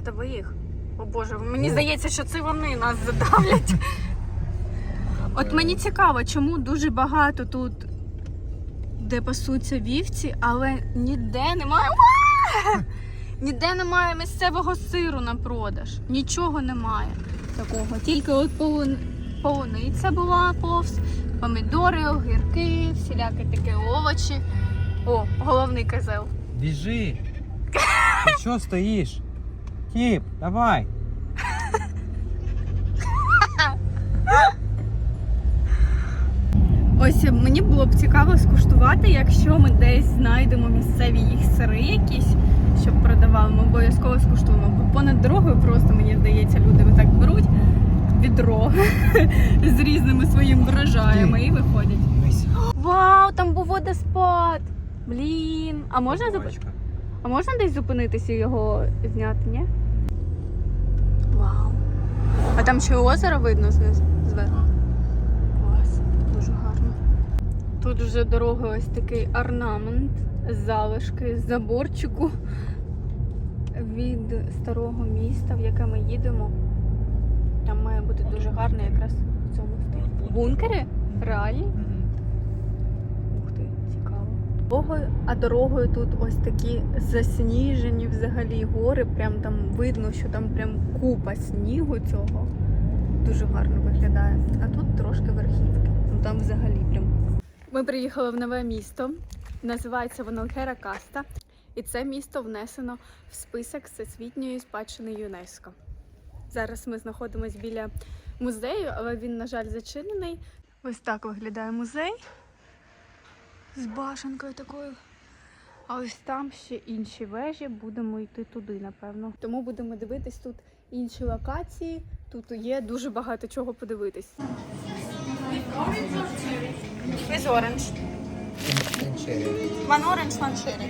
вартових. О Боже, мені здається, що це вони нас задавлять. От мені цікаво, чому дуже багато тут, де пасуться вівці, але ніде немає. Ніде немає місцевого сиру на продаж. Нічого немає такого. Тільки от полун... полуниця була повз, помідори, огірки, всілякі такі овочі. О, головний козел. Біжи. Ти що стоїш? Кіп, давай. Ось мені було б цікаво скуштувати, якщо ми десь знайдемо місцеві їх сири якісь, щоб продавали, ми обов'язково скуштуємо. Бо понад дорогою просто мені здається, люди отак беруть відро з різними своїми врожаями і виходять. Вау, там був водоспад! Блін, а можна зуп... А можна десь зупинитися і його зняти, ні? Вау. А там ще озеро видно знизу зверху. Клас, дуже гарно. Тут вже дорога ось такий орнамент, залишки з заборчику від старого міста, в яке ми їдемо. Там має бути дуже гарно якраз в цьому стилі. Бункери? Реальні? Дорогою, а дорогою тут ось такі засніжені взагалі гори. Прям там видно, що там прям купа снігу цього. Дуже гарно виглядає. А тут трошки верхівки. Ну там взагалі прям. Ми приїхали в нове місто. Називається воно Геракаста. І це місто внесено в список всесвітньої спадщини ЮНЕСКО. Зараз ми знаходимося біля музею, але він, на жаль, зачинений. Ось так виглядає музей з башенкою такою. А ось там ще інші вежі, будемо йти туди, напевно. Тому будемо дивитись тут інші локації. Тут є дуже багато чого подивитись. With orange. One orange, one cherry.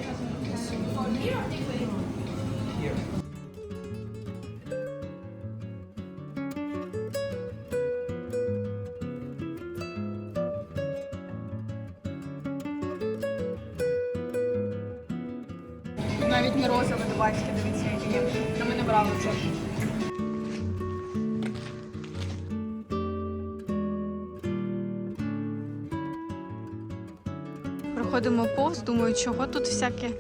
Навіть морозиво дубайське, дивіться, які є. Та ми не брали вже. Проходимо повз, думаю, чого тут всяке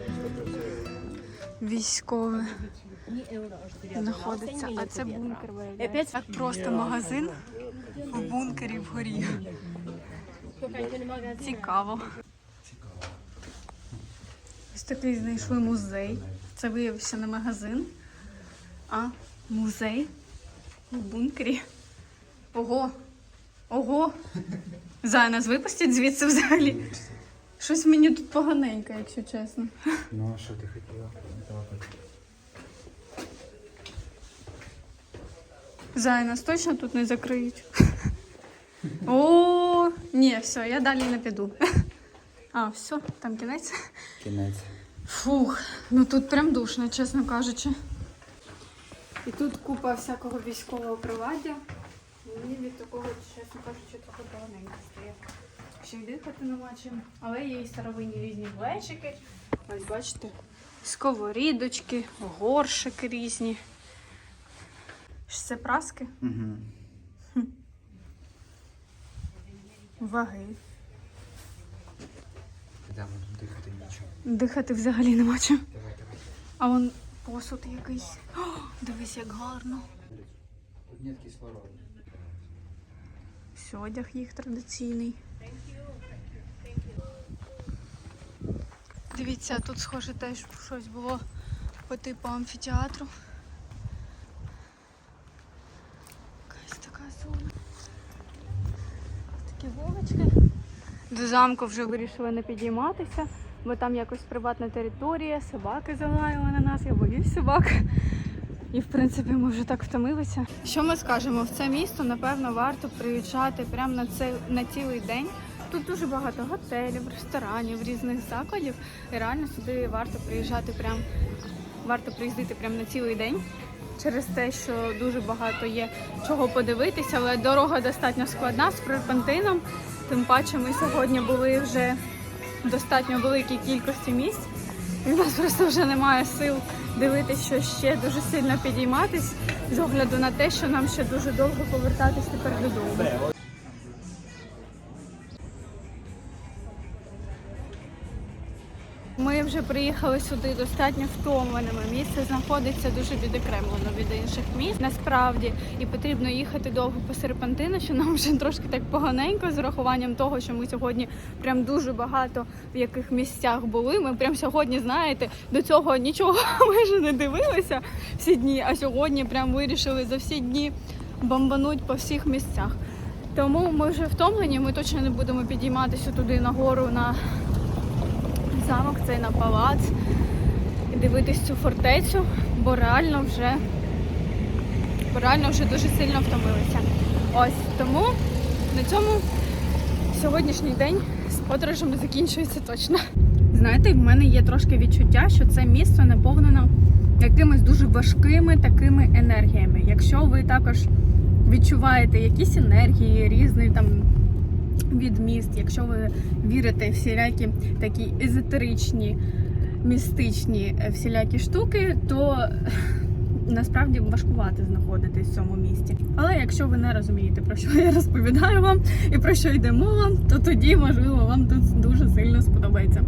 військове знаходиться. А це бункер виявляється. Так просто магазин в бункері вгорі. Цікаво. Ось такий знайшли музей. Це виявився не магазин, а музей в бункері. Ого! Ого! Зая, нас випустять звідси взагалі. Щось мені тут поганенько, якщо чесно. Ну, а що ти хотіла? Зая, нас точно тут не закриють. О, ні, все, я далі не піду. А, все, там кінець. Кінець. Фух, ну тут прям душно, чесно кажучи. І тут купа всякого військового приладдя. Мені від такого, чесно кажучи, трохи поганенько стає. Ще й дихати нема чим. Але є і старовинні різні глечики. Ось бачите, сковорідочки, горшики різні. Ж Це праски, Угу. ваги. Йдемо дихати нічого. Дихати взагалі нема чим. Давай, давай. А вон посуд якийсь. О, дивись, як гарно. Тут нет кислороду. Одяг їх традиційний. Дивіться, тут схоже теж щось було по типу амфітеатру. Якась така зона. Такі вулички. До замку вже вирішили не підійматися, бо там якось приватна територія, собаки залаяли на нас, я боюсь собак. І в принципі ми вже так втомилися. Що ми скажемо? В це місто напевно варто приїжджати прямо на це на цілий день. Тут дуже багато готелів, ресторанів, різних закладів. І реально сюди варто приїжджати прям варто приїздити прямо на цілий день. Через те, що дуже багато є чого подивитися, але дорога достатньо складна з серпантином. Тим паче ми сьогодні були вже в достатньо великій кількості місць. В нас просто вже немає сил дивитися, що ще дуже сильно підійматись з огляду на те, що нам ще дуже довго повертатись тепер додому. Вже приїхали сюди достатньо втомленими. Місце знаходиться дуже відокремлено від інших міст. Насправді і потрібно їхати довго по серпантину, що нам вже трошки так поганенько з урахуванням того, що ми сьогодні прям дуже багато в яких місцях були. Ми прям сьогодні, знаєте, до цього нічого майже не дивилися всі дні, а сьогодні прям вирішили за всі дні бомбануть по всіх місцях. Тому ми вже втомлені, ми точно не будемо підійматися туди нагору на замок, цей на палац, і дивитись цю фортецю, бо реально вже, бо реально вже дуже сильно втомилися. Ось тому на цьому сьогоднішній день з подорожами закінчується точно. Знаєте, в мене є трошки відчуття, що це місце наповнено якимись дуже важкими такими енергіями. Якщо ви також відчуваєте якісь енергії, різний там від міст, якщо ви вірите в всілякі такі езотеричні, містичні е, всілякі штуки, то насправді важкувати знаходитись в цьому місті. Але якщо ви не розумієте, про що я розповідаю вам і про що йде мова, то тоді можливо вам тут дуже сильно сподобається.